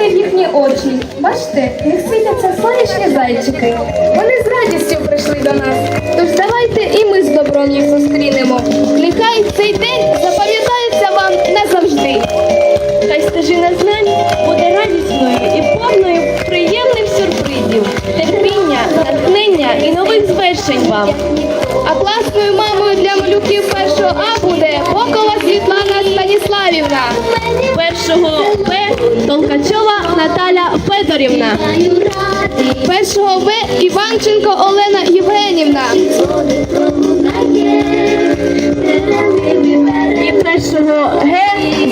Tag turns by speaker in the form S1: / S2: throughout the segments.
S1: Погляньте в їхні очі. Бачите, як світяться сонячні зайчики. Вони з радістю прийшли до нас. Тож давайте і ми з добром їх зустрінемо. Нехай цей день
S2: звершень вам.
S1: А класною мамою для малюків першого А буде Бокова Світлана Станіславівна.
S2: Першого П Толкачова Наталя Федорівна.
S1: Першого В Іванченко Олена Євгенівна.
S2: І першого Г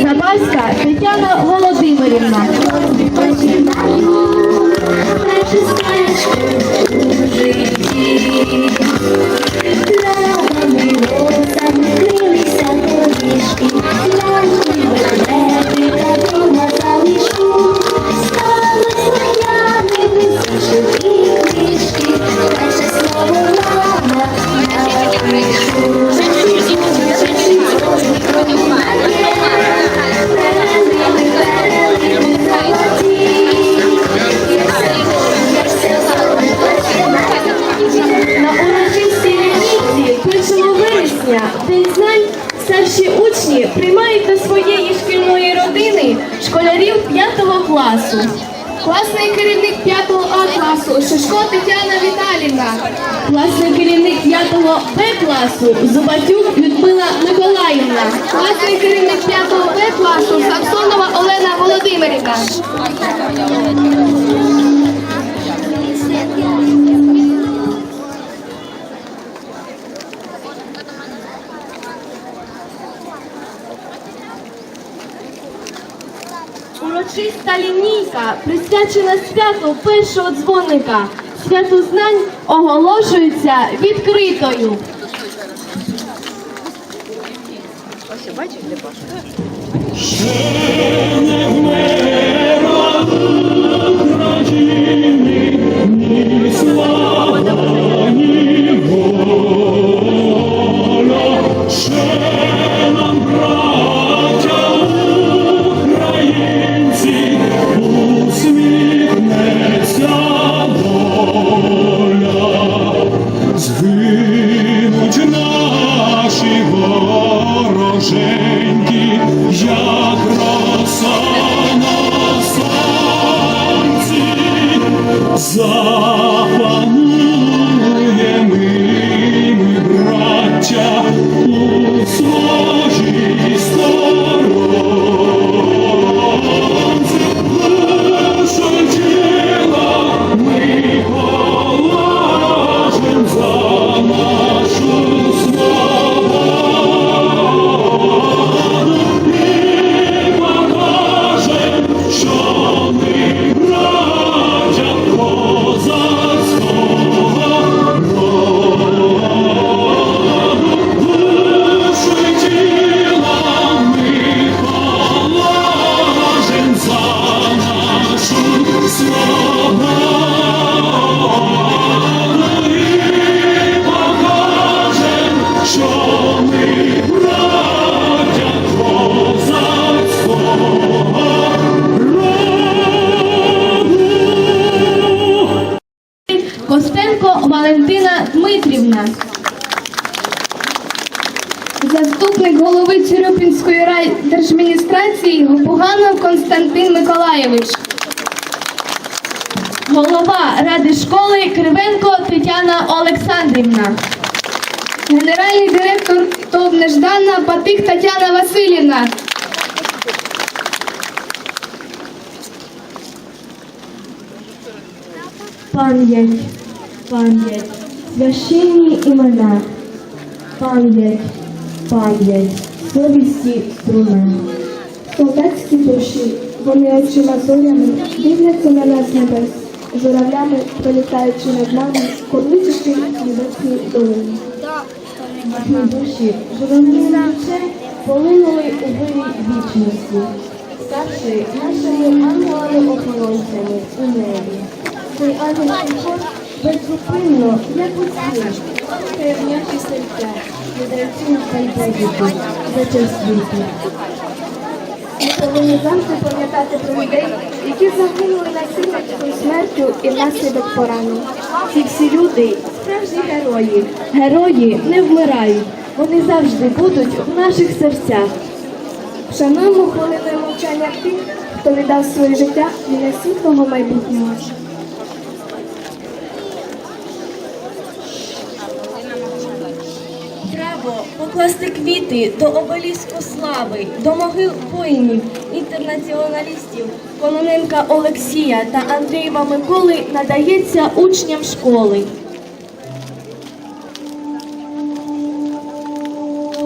S2: Забавська Тетяна Володимирівна. Старші учні приймають до своєї шкільної родини школярів 5 класу.
S1: Класний керівник 5 А класу Шишко Тетяна Віталівна.
S2: Класний керівник 5 Б класу Зубатюк Людмила Миколаївна.
S1: Класний керівник 5 Б класу Самсонова Олена Володимирівна.
S2: Урочиста лінійка присвячена святу першого дзвоника. Свято знань оголошується відкритою.
S3: Згинуть наші вороженьки, як роса на сонці,
S1: Заступник голови Цюрюпінської райдержадміністрації Гопуганов Константин Миколаєвич.
S2: Голова ради школи Кривенко Тетяна Олександрівна.
S1: Генеральний директор ТОВ Нежданна Патик Тетяна Васильівна.
S2: Пам'ять, пам'ять, священні імена. Пам'ять, пам'ять, совісті струна.
S1: Солдатські душі, вони очима зорями дивляться на нас небес, журавлями пролітаючи над нами, корличачи небесні долині.
S2: Їхні душі журавлі ночей полинули у вирі вічності, ставши нашими ангелами-охоронцями у небі. Цей ангельський хор беззупинно, як у світ, слухає серця, та й за час світу.
S1: повинні завжди пам'ятати про людей, які загинули насильницькою смертю і внаслідок поранень.
S2: Ці всі люди справжні герої. Герої не вмирають. Вони завжди будуть в наших серцях.
S1: Шануємо хвилиною мовчання тих, хто віддав своє життя для світлого майбутнього.
S2: Право покласти квіти до обеліску слави, до могил воїнів, інтернаціоналістів Кононенка Олексія та Андрієва Миколи надається учням школи.